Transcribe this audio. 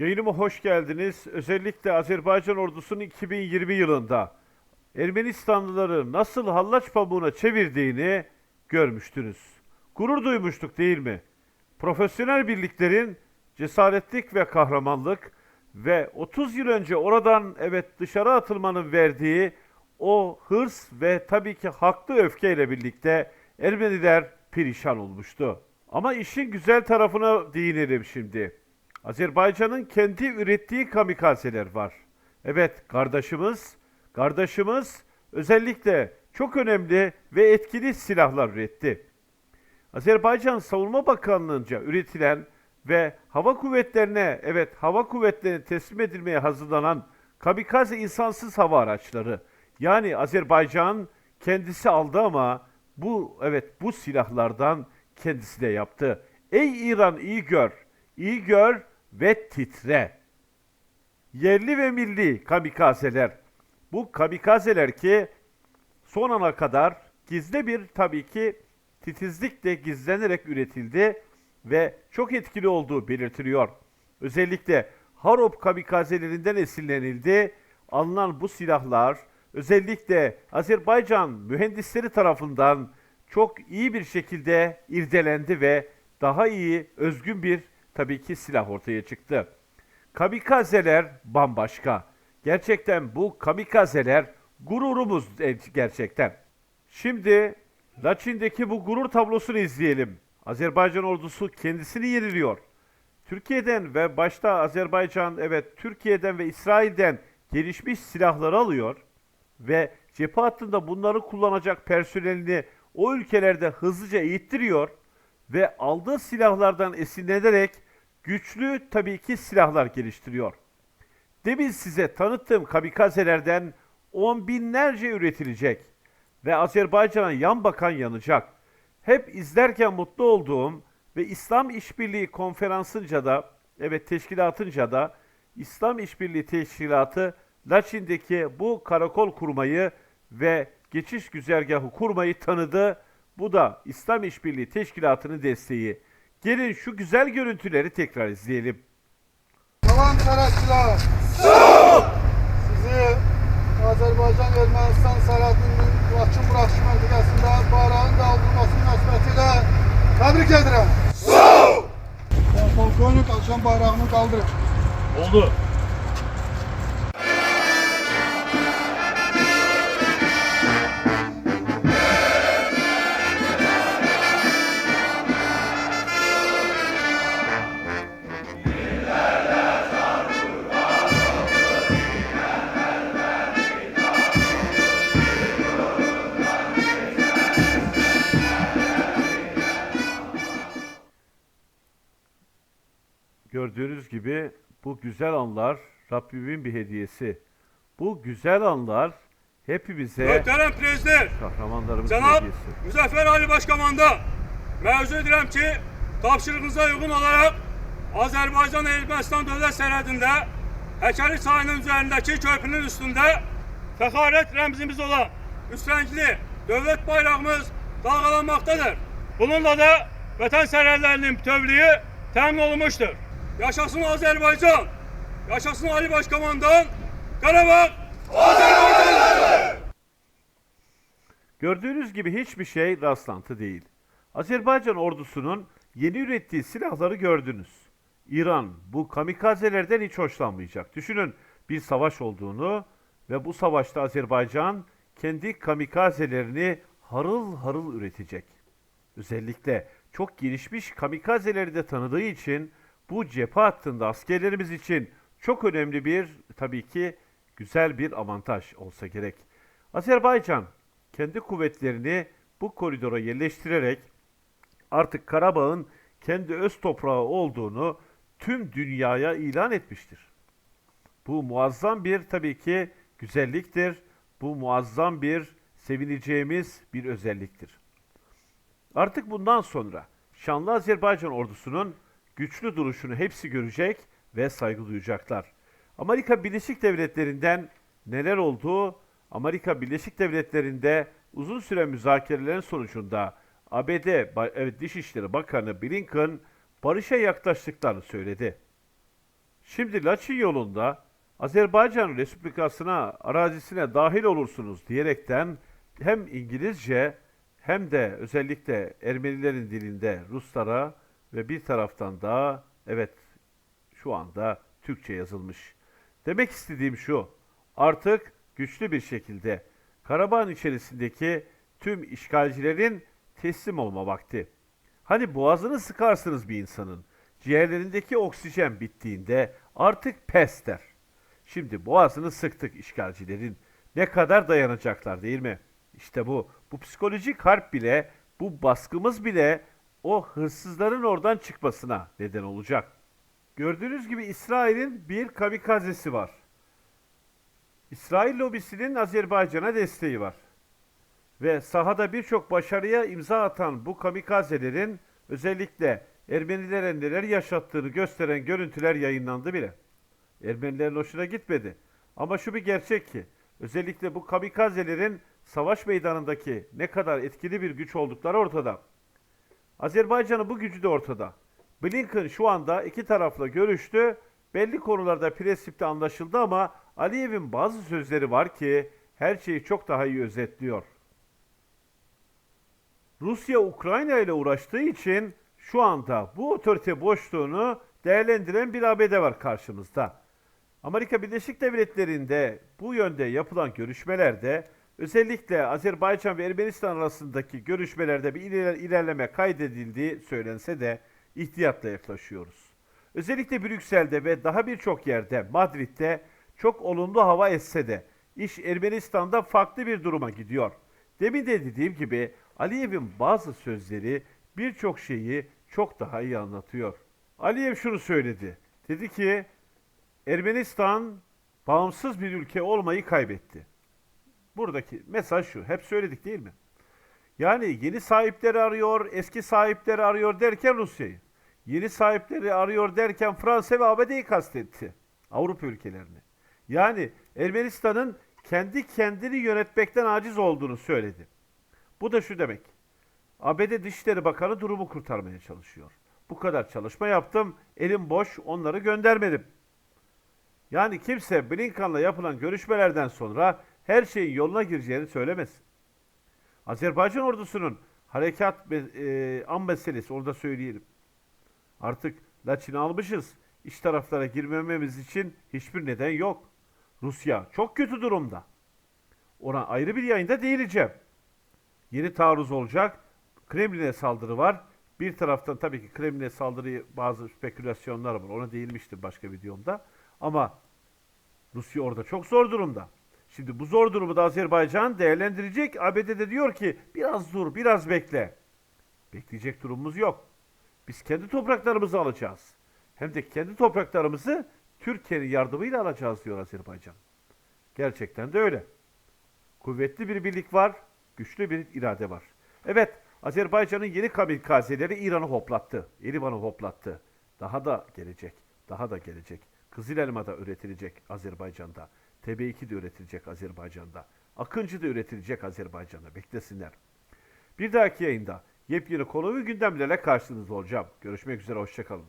Yayınıma hoş geldiniz. Özellikle Azerbaycan ordusunun 2020 yılında Ermenistanlıları nasıl hallaç pamuğuna çevirdiğini görmüştünüz. Gurur duymuştuk değil mi? Profesyonel birliklerin cesaretlik ve kahramanlık ve 30 yıl önce oradan evet dışarı atılmanın verdiği o hırs ve tabii ki haklı öfkeyle birlikte Ermeniler perişan olmuştu. Ama işin güzel tarafına değinelim şimdi. Azerbaycan'ın kendi ürettiği kamikazeler var. Evet, kardeşimiz, kardeşimiz özellikle çok önemli ve etkili silahlar üretti. Azerbaycan Savunma Bakanlığı'nca üretilen ve hava kuvvetlerine, evet hava kuvvetlerine teslim edilmeye hazırlanan kamikaze insansız hava araçları. Yani Azerbaycan kendisi aldı ama bu evet bu silahlardan kendisi de yaptı. Ey İran iyi gör, iyi gör ve titre. Yerli ve milli kamikazeler. Bu kamikazeler ki son ana kadar gizli bir tabii ki titizlikle gizlenerek üretildi ve çok etkili olduğu belirtiliyor. Özellikle Harop kamikazelerinden esinlenildi. Alınan bu silahlar özellikle Azerbaycan mühendisleri tarafından çok iyi bir şekilde irdelendi ve daha iyi, özgün bir tabii ki silah ortaya çıktı. Kamikazeler bambaşka. Gerçekten bu kamikazeler gururumuz e, gerçekten. Şimdi Laçin'deki bu gurur tablosunu izleyelim. Azerbaycan ordusu kendisini yeniliyor. Türkiye'den ve başta Azerbaycan evet Türkiye'den ve İsrail'den gelişmiş silahları alıyor ve cephe hattında bunları kullanacak personelini o ülkelerde hızlıca eğittiriyor ve aldığı silahlardan esinlenerek güçlü tabii ki silahlar geliştiriyor. Demin size tanıttığım kamikazelerden on binlerce üretilecek ve Azerbaycan'a yan bakan yanacak. Hep izlerken mutlu olduğum ve İslam İşbirliği Konferansı'nca da, evet teşkilatınca da İslam İşbirliği Teşkilatı Laçin'deki bu karakol kurmayı ve geçiş güzergahı kurmayı tanıdı. Bu da İslam İşbirliği Teşkilatı'nın desteği. Gelin şu güzel görüntüleri tekrar izleyelim. Salam sərhədçilər. Sizi Azərbaycan Ermənistan sərhədinin Laçın buraxış məntəqəsində bayrağın qaldırılması münasibətilə təbrik edirəm. Ya polkovnik akşam bayrağını qaldırın. Oldu. Gibi bu güzel anlar Rabbimin bir hediyesi. Bu güzel anlar hepimize Möhtərəm Prezident, kahramanlarımızın cənab hediyesi. Müzəffər Ali Başkomandan məruz edirəm ki, tapşırığınıza uyğun olaraq Azərbaycan Ermənistan dövlət sərhədində Həkəri çayının üzərindəki körpünün üstündə fəxarət rəmzimiz olan üstəngli dövlət bayrağımız dalgalanmaqdadır. Bununla da vətən sərhədlərinin bütövlüyü təmin olunmuştur. Yaşasın Azərbaycan! Yaşasın Ali Başkomandan! Qarabağ Gördüğünüz gibi hiçbir şey rastlantı değil. Azerbaycan ordusunun yeni ürettiği silahları gördünüz. İran bu kamikazelerden hiç hoşlanmayacak. Düşünün bir savaş olduğunu ve bu savaşta Azerbaycan kendi kamikazelerini harıl harıl üretecek. Özellikle çok gelişmiş kamikazeleri de tanıdığı için bu cephe hattında askerlerimiz için çok önemli bir tabii ki güzel bir avantaj olsa gerek. Azerbaycan kendi kuvvetlerini bu koridora yerleştirerek artık Karabağ'ın kendi öz toprağı olduğunu tüm dünyaya ilan etmiştir. Bu muazzam bir tabii ki güzelliktir. Bu muazzam bir sevineceğimiz bir özelliktir. Artık bundan sonra şanlı Azerbaycan ordusunun güçlü duruşunu hepsi görecek ve saygı duyacaklar. Amerika Birleşik Devletleri'nden neler olduğu, Amerika Birleşik Devletleri'nde uzun süre müzakerelerin sonucunda ABD evet, Dışişleri Bakanı Blinken barışa yaklaştıklarını söyledi. Şimdi Laçin yolunda Azerbaycan Respublikası'na, arazisine dahil olursunuz diyerekten hem İngilizce hem de özellikle Ermenilerin dilinde Ruslara ve bir taraftan da evet şu anda Türkçe yazılmış. Demek istediğim şu. Artık güçlü bir şekilde Karabağ içerisindeki tüm işgalcilerin teslim olma vakti. Hani boğazını sıkarsınız bir insanın. Ciğerlerindeki oksijen bittiğinde artık pes der. Şimdi boğazını sıktık işgalcilerin. Ne kadar dayanacaklar değil mi? İşte bu. Bu psikolojik harp bile, bu baskımız bile o hırsızların oradan çıkmasına neden olacak. Gördüğünüz gibi İsrail'in bir kamikazesi var. İsrail lobisinin Azerbaycan'a desteği var. Ve sahada birçok başarıya imza atan bu kamikazelerin özellikle Ermenilere neler yaşattığını gösteren görüntüler yayınlandı bile. Ermenilerin hoşuna gitmedi. Ama şu bir gerçek ki özellikle bu kamikazelerin savaş meydanındaki ne kadar etkili bir güç oldukları ortada. Azerbaycan'ın bu gücü de ortada. Blinken şu anda iki tarafla görüştü. Belli konularda prensipte anlaşıldı ama Aliyev'in bazı sözleri var ki her şeyi çok daha iyi özetliyor. Rusya Ukrayna ile uğraştığı için şu anda bu otorite boşluğunu değerlendiren bir ABD var karşımızda. Amerika Birleşik Devletleri'nde bu yönde yapılan görüşmelerde özellikle Azerbaycan ve Ermenistan arasındaki görüşmelerde bir iler- ilerleme kaydedildiği söylense de ihtiyatla yaklaşıyoruz. Özellikle Brüksel'de ve daha birçok yerde Madrid'de çok olumlu hava esse de iş Ermenistan'da farklı bir duruma gidiyor. Demin de dediğim gibi Aliyev'in bazı sözleri birçok şeyi çok daha iyi anlatıyor. Aliyev şunu söyledi. Dedi ki Ermenistan bağımsız bir ülke olmayı kaybetti. Buradaki mesaj şu. Hep söyledik değil mi? Yani yeni sahipleri arıyor, eski sahipleri arıyor derken Rusya'yı. Yeni sahipleri arıyor derken Fransa ve ABD'yi kastetti. Avrupa ülkelerini. Yani Ermenistan'ın kendi kendini yönetmekten aciz olduğunu söyledi. Bu da şu demek. ABD Dışişleri Bakanı durumu kurtarmaya çalışıyor. Bu kadar çalışma yaptım, elim boş, onları göndermedim. Yani kimse Blinken'la yapılan görüşmelerden sonra her şeyin yoluna gireceğini söylemez. Azerbaycan ordusunun harekat e, an meselesi onu söyleyelim. Artık Laçin'i almışız. İç taraflara girmememiz için hiçbir neden yok. Rusya çok kötü durumda. Ona ayrı bir yayında değineceğim. Yeni taarruz olacak. Kremlin'e saldırı var. Bir taraftan tabii ki Kremlin'e saldırı bazı spekülasyonlar var. Ona değinmiştim başka videomda. Ama Rusya orada çok zor durumda. Şimdi bu zor durumu da Azerbaycan değerlendirecek. ABD de diyor ki biraz dur, biraz bekle. Bekleyecek durumumuz yok. Biz kendi topraklarımızı alacağız. Hem de kendi topraklarımızı Türkiye'nin yardımıyla alacağız diyor Azerbaycan. Gerçekten de öyle. Kuvvetli bir birlik var, güçlü bir irade var. Evet, Azerbaycan'ın yeni kamikazeleri İran'ı hoplattı, Erivan'ı hoplattı. Daha da gelecek, daha da gelecek. Kızıl elma da üretilecek Azerbaycan'da. TB2 de üretilecek Azerbaycan'da. Akıncı da üretilecek Azerbaycan'da. Beklesinler. Bir dahaki yayında yepyeni konu ve gündemlerle karşınızda olacağım. Görüşmek üzere, hoşçakalın.